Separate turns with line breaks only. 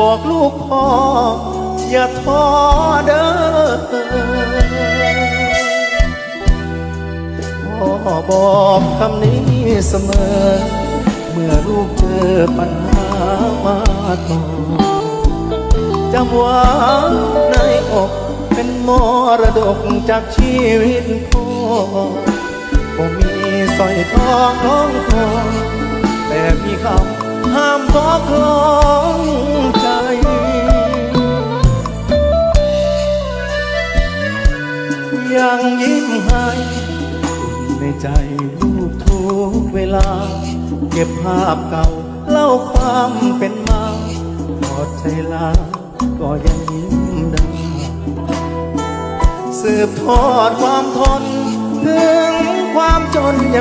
บอกลูกพ่อ อย่าท้อเด้อพ่อบอกคำนี้เสมอ เมื่อลูกเจอปัญหามาก่อจำไว้ในอกเป็นมรดกจากชีวิตพ่อผมมีสร้อยทองน้องทองแต่มีคำห้ามท้อคลอ ยังยิ้มให้ในใจลูกทุกเวลา เก็บภาพเก่าเล่าความเป็นมาพอใจลา ก็ยังยิ้มได้สืบทอดความทน ถึงความจนยัง